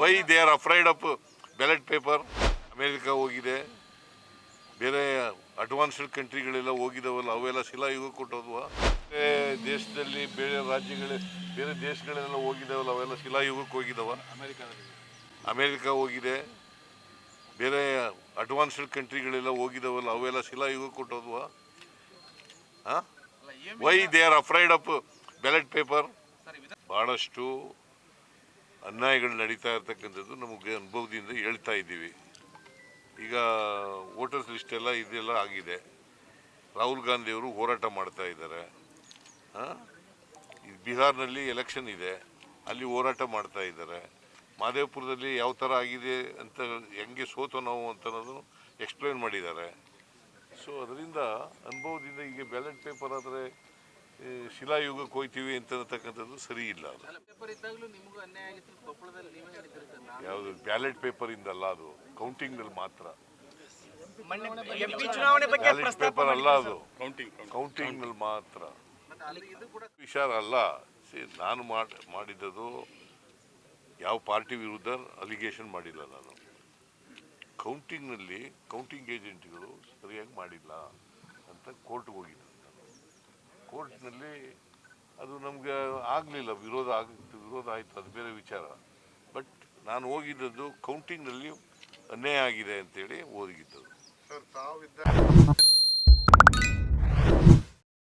Why they are afraid of ballot paper America ಹೋಗಿದೆ. ಬೇರೆ advanced ಕಂಟ್ರಿಗಳೆಲ್ಲ ಹೋಗಿದವಲ್ಲ ಅವೆಲ್ಲ ಶಿಲಾಯುಗ ಕೊಟ್ಟೋದ್ವಾ? ಬೇರೆ ದೇಶದಲ್ಲಿ ಬೇರೆ ರಾಜ್ಯಗಳ ಬೇರೆ ದೇಶಗಳೆಲ್ಲ ಹೋಗಿದವಲ್ಲ ಅವೆಲ್ಲ ಶಿಲಾ ಯುಗಕ್ಕೆ ಹೋಗಿದಾವ ಅಮೇರಿಕಾ ಹೋಗಿದೆ. ಬೇರೆ ಅಡ್ವಾನ್ಸ್ಡ್ ಕಂಟ್ರಿಗಳೆಲ್ಲ ಹೋಗಿದವಲ್ಲ ಅವೆಲ್ಲ ಶಿಲಾ ಯುಗ ಕೊಟ್ಟೋದ್ವಾ why they are afraid of ballot paper ಭಾಳಷ್ಟು ಅನ್ಯಾಯಗಳು ನಡೀತಾ ಇರ್ತಕ್ಕಂಥದ್ದು ನಮಗೆ ಅನುಭವದಿಂದ ಹೇಳ್ತಾ ಇದ್ದೀವಿ. ಈಗ ವೋಟರ್ಸ್ ಲಿಸ್ಟ್ ಎಲ್ಲ ಇದೆಲ್ಲ ಆಗಿದೆ. ರಾಹುಲ್ ಗಾಂಧಿ ಅವರು ಹೋರಾಟ ಮಾಡ್ತಾ ಇದ್ದಾರೆ? ಬಿಹಾರ್ನಲ್ಲಿ ಎಲೆಕ್ಷನ್ ಇದೆ. ಅಲ್ಲಿ ಹೋರಾಟ ಮಾಡ್ತಾ ಇದ್ದಾರೆ. ಮಾದೇವಪುರದಲ್ಲಿ ಯಾವ ಥರ ಆಗಿದೆ ಅಂತ ಹೆಂಗೆ ಸೋತು ನಾವು ಅಂತ ಅನ್ನೋದನ್ನು ಎಕ್ಸ್ಪ್ಲೈನ್ ಮಾಡಿದ್ದಾರೆ. ಸೊ ಅದರಿಂದ ಅನುಭವದಿಂದ ಈಗ ಬ್ಯಾಲೆಟ್ ಪೇಪರ್ ಆದರೆ ಶಿಲಾಯುಗಕ್ಕೆ ಹೋಗ್ತೀವಿ ಅಂತಕ್ಕಂಥದ್ದು ಅನ್ನತಕ್ಕಂಥದ್ದು ಸರಿ ಇಲ್ಲ ಅದು. ಯಾವುದು ಬ್ಯಾಲೆಟ್ ಪೇಪರ್ ಇಂದಲ್ಲ ಅದು ಕೌಂಟಿಂಗ್ನಲ್ಲಿ ಮಾತ್ರ. ಎಂಪಿ ಚುನಾವಣೆ ಬಗ್ಗೆ ಬ್ಯಾಲೆಟ್ ಪೇಪರ್ ಅಲ್ಲ ಅದು. ಕೌಂಟಿಂಗ್ನಲ್ಲಿ ಮಾತ್ರ. ಅಲ್ಲಿ ಇದು ವಿಚಾರ ಅಲ್ಲ ನಾನು ಮಾಡ್ ಮಾಡಿದ್ದು ಯಾವ ಪಾರ್ಟಿ ವಿರುದ್ಧ ಅಲಿಗೇಷನ್ ಮಾಡಿಲ್ಲ ನಾನು. ಕೌಂಟಿಂಗ್ನಲ್ಲಿ ಕೌಂಟಿಂಗ್ ಏಜೆಂಟ್ಗಳು ಸರಿಯಾಗಿ ಮಾಡಿಲ್ಲ ಅಂತ ಕೋರ್ಟ್ಗೆ ಹೋಗಿದ್ದೆ. ಕೋರ್ಟ್ನಲ್ಲಿ ಅದು ನಮಗೆ ಆಗಲಿಲ್ಲ, ವಿರೋಧ ಆಗ, ವಿರೋಧ ಆಯಿತು, ಅದು ಬೇರೆ ವಿಚಾರ. ಬಟ್ ನಾನು ಹೋಗಿದ್ದದ್ದು ಕೌಂಟಿಂಗ್ನಲ್ಲಿ ಅನ್ಯಾಯ ಆಗಿದೆ ಅಂತೇಳಿ ತಾವಿದ್ದ